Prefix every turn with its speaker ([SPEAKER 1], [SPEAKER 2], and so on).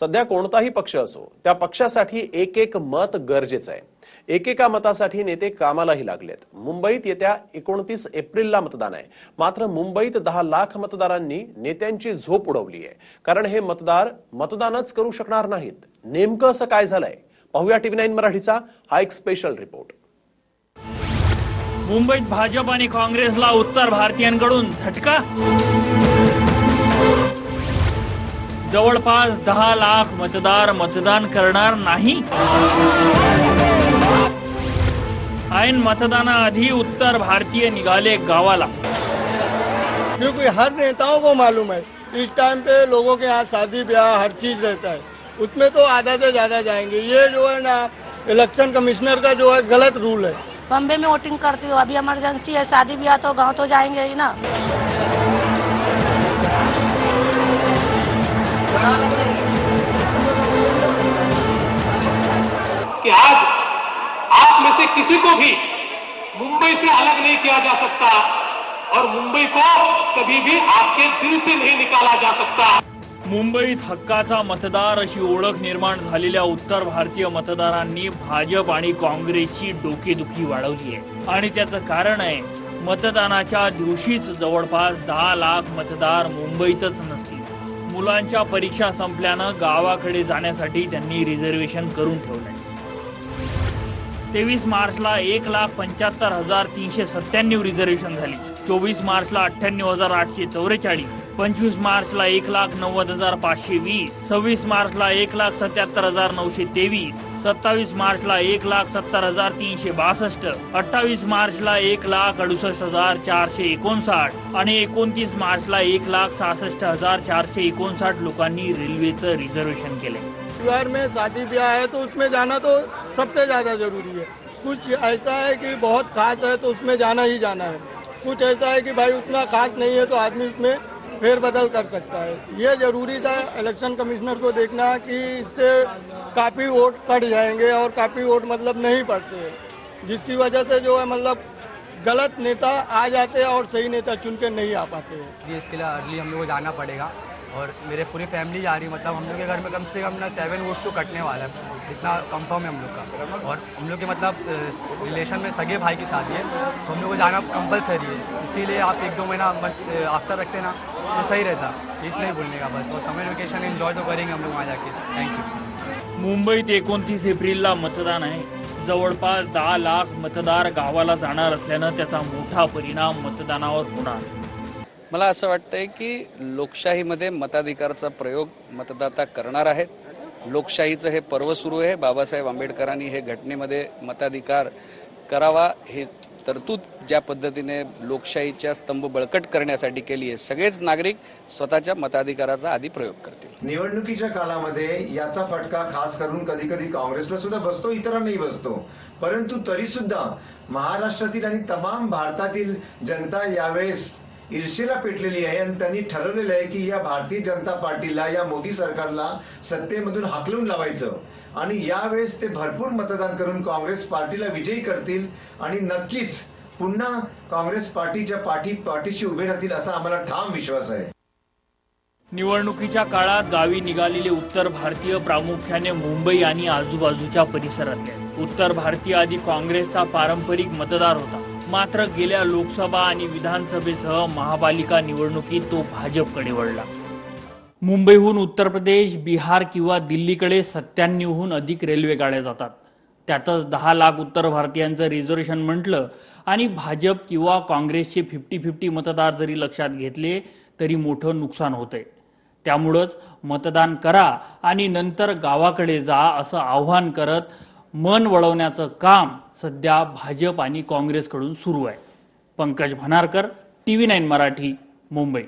[SPEAKER 1] सध्या कोणताही पक्ष असो त्या पक्षासाठी एक एक मत गरजेचं आहे. एकेका मतासाठी नेते कामालाही लागलेत. मुंबईत येत्या एकोणतीस एप्रिलला मतदान आहे. मात्र मुंबईत दहा लाख मतदारांनी नेत्यांची झोप उडवली आहे. कारण हे मतदार मतदानच करू शकणार नाहीत. नेमकं असं काय झालंय? पाहूया टीव्ही नाईन मराठीचा हा एक स्पेशल रिपोर्ट
[SPEAKER 2] मुंबईत भाजप आणि काँग्रेसला उत्तर भारतीयांकडून झटका? जवळपास दहा लाख मतदार मतदान करणार नाही. ऐन मतदानाआधी उत्तर भारतीय निघाले गावाला.
[SPEAKER 3] क्योंकि हर नेताओं को मालूम है इस टाइम पे लोगों के यहाँ शादी ब्याह हर चीज़ रहता है। उसमें तो आधा से ज़्यादा जाएँगे। ये जो है ना इलेक्शन कमिश्नर का जो है गलत रूल है।
[SPEAKER 4] बम्बे में वोटिंग करती हूँ अभी इमरजेंसी है शादी ब्याह तो गाँव तो जाएँगे ही ना।
[SPEAKER 5] कि आज आप में से किसी को भी मुंबई से अलग नहीं किया जा सकता और मुंबई को कभी भी आपके दिल से नहीं निकाला जा सकता।
[SPEAKER 2] मुंबईत हक्काचा मतदार अशी ओळख निर्माण झालेल्या उत्तर भारतीय मतदारांनी भाजप आणि काँग्रेसची डोकेदुखी वाढवली आहे. आणि त्याचं कारण आहे मतदानाच्या दिवशीच जवळपास दहा लाख मतदार मुंबईतच नसतात. मुलांच्या परीक्षा संपल्यानं गावाकडे जाण्यासाठी त्यांनी रिझर्वेशन करून ठेवलंय. तेवीस मार्चला एक लाख पंच्याहत्तर हजार तीनशे सत्त्याण्णव रिझर्वेशन झाली. चोवीस मार्चला अठ्ठ्याण्णव हजार आठशे चौवेचाळीस पंचवीस मार्चला एक लाख नव्वद हजार पाचशे वीस सव्वीस मार्चला एक लाख सत्याहत्तर हजार नऊशे तेवीस सत्तावीस मार्चला एक लाख सत्तर हजार तीनशे बासष्ट अठ्ठावीस मार्चला एक लाख अडुसष्ट हजार चारशे एकोणसाठ आणि एकोणतीस मार्चला एक लाख सहासष्ट हजार चारशे एकोणसाठ लोकांनी रेल्वेचं रिझर्वेशन केलंय.
[SPEAKER 3] बिहार में शादी ब्याह है तो उसमें जाना तो सबसे ज्यादा जरूरी है। कुछ ऐसा है कि बहुत खास है तो उसमें जाना ही जाना है। कुछ ऐसा है कि भाई उतना खास नहीं है तो आदमी उसमें फेरबदल कर सकता है। ये ज़रूरी था इलेक्शन कमिश्नर को देखना कि इससे काफ़ी वोट कट जाएँगे और काफ़ी वोट मतलब नहीं पड़ते। जिसकी वजह से जो है मतलब गलत नेता आ जाते हैं और सही नेता चुन के नहीं आ पाते। हैं
[SPEAKER 6] इसके लिए अर्ली हम लोग को जाना पड़ेगा और मेरे पूरी फैमिली जा रही है। मतलब हम लोग के घर में कम से कम ना सेवन वोट्स तो कटने वाला है। इतना कंफर्म है हम लोग का। और हम लोग के मतलब रिलेशन में सगे भाई की शादी है। तो हम लोग को जाना कंपलसरी है। इसीलिए आप एक दो महीना आफ्टर रखते ना। तो सही रहता। इतना ही बोलने का बस। और समर वेकेशन एंजॉय तो करेंगे हम लोग वहाँ जाके। थैंक यू
[SPEAKER 2] मुंबईत एकोणतीस एप्रिलला मतदान आहे. जवळपास दहा लाख मतदार गावाला जाणार असल्यानं त्याचा मोठा परिणाम मतदानावर होणार.
[SPEAKER 7] मला असं वाटतंय की लोकशाहीमध्ये मताधिकारचा प्रयोग मतदाता करणार आहेत. लोकशाहीचं हे पर्व सुरू आहे. बाबासाहेब आंबेडकरांनी हे घटनेमध्ये मताधिकार करावा हे तरतूद ज्या पद्धतीने लोकशाहीच्या स्तंभ बळकट करण्यासाठी केली आहे सगळेच नागरिक स्वतःच्या मताधिकाराचा आधी प्रयोग करतील.
[SPEAKER 8] निवडणुकीच्या काळामध्ये याचा फटका खास करून कधी कधी काँग्रेसला सुद्धा बसतो इतरांनाही बसतो. परंतु तरी सुद्धा महाराष्ट्रातील आणि तमाम भारतातील जनता यावेळेस ईर्षेला पेटलेली आहे आणि त्यांनी ठरवलेलं आहे की या भारतीय जनता पार्टीला या मोदी सरकारला सत्तेमधून हाकलून लावायचं. आणि यावेळेस ते भरपूर मतदान करून काँग्रेस पार्टीला विजयी करतील आणि नक्कीच पुन्हा काँग्रेस पार्टीच्या पाठी पाठीशी उभे राहतील असा आम्हाला ठाम विश्वास आहे.
[SPEAKER 2] निवडणुकीच्या काळात गावी निघालेले उत्तर भारतीय प्रामुख्याने मुंबई आणि आजूबाजूच्या परिसरातले उत्तर भारतीय आधी काँग्रेसचा पारंपरिक मतदार होता. मात्र गेल्या लोकसभा आणि विधानसभेसह महापालिका निवडणुकीत तो भाजपकडे वळला. मुंबईहून उत्तर प्रदेश बिहार किंवा दिल्लीकडे सत्त्याण्णवहून अधिक रेल्वे गाड्या जातात. त्यातच दहा लाख उत्तर भारतीयांचं रिझर्वेशन म्हटलं आणि भाजप किंवा काँग्रेसचे फिफ्टी फिफ्टी मतदार जरी लक्षात घेतले तरी मोठं नुकसान होतंय. त्यामुळंच मतदान करा आणि नंतर गावाकडे जा असं आव्हान करत मन वळवण्याचं काम सध्या भाजप आणि काँग्रेसकडून सुरू आहे. Pankaj Bhanarkar T V nine Marathi Mumbai.